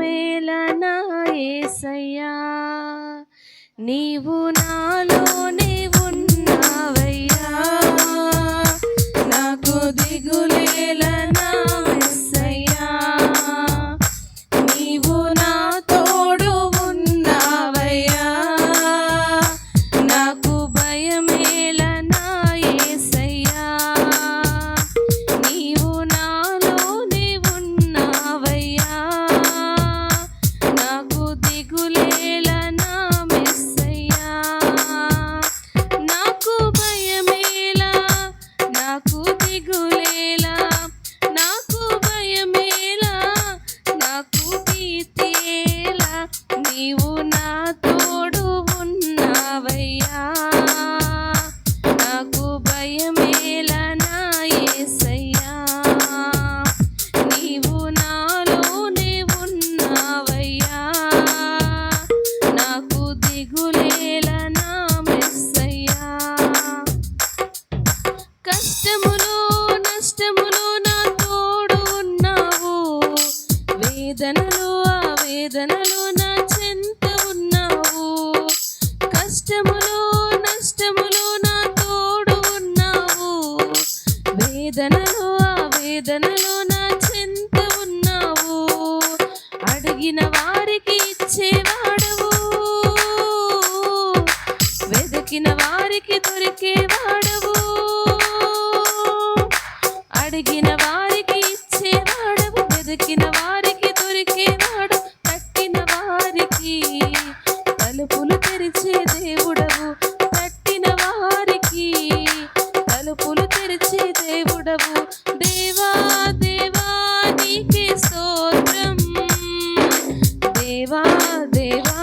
మేలనా ఏసయ్యా. నీవు నాలోనే ఉన్నావయ్యా నాకు దిగులేలనా తనలో నా చెంత ఉన్నావు. అడిగిన వారికి ఇచ్చేవాడవు. వెతికిన వారికి దొరికేవాడవు. అడిగిన వారికి ఇచ్చేవాడవు. వెతికిన వారికి దొరికేవాడు. తట్టిన వారికి తలుపులు తెరిచే దేవుడవు. తట్టిన వారికి తలుపులు తెరిచే దేవుడవు. దేవా దేవా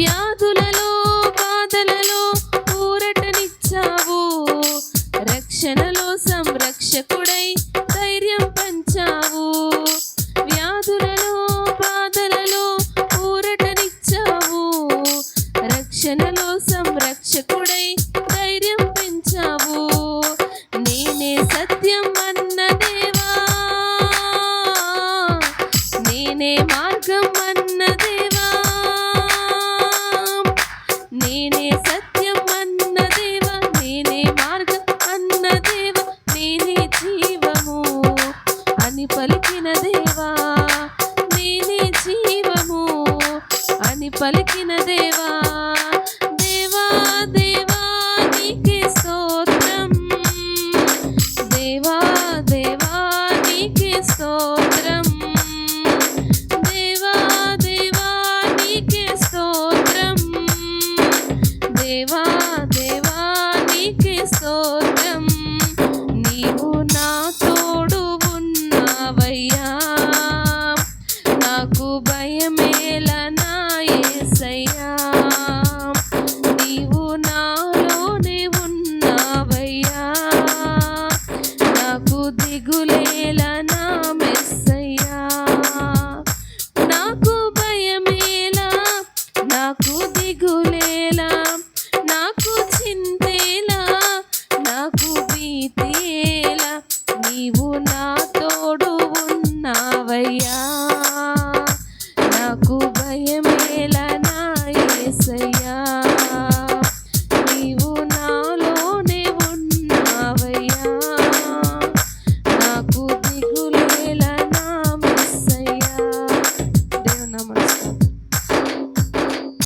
వ్యాధులలో బాధలలో ఊరటనిచ్చావు. రక్షణలో సంరక్షకుడై ధైర్యం పంచావు. వ్యాధులలో బాధలలో ఊరటనిచ్చావు. రక్షణలో సంరక్షకుడై ధైర్యం పెంచావు. నేనే సత్యం అన్న దేవా. నేనే మా పలికిన దేవా దేవా దేవా నీకే స్తోత్రం. దేవా దేవా నీకే స్తోత్రం. దేవా దేవా నీకే స్తోత్రం. దేవా దేవా భయం ఎలా నాయసయ్యా.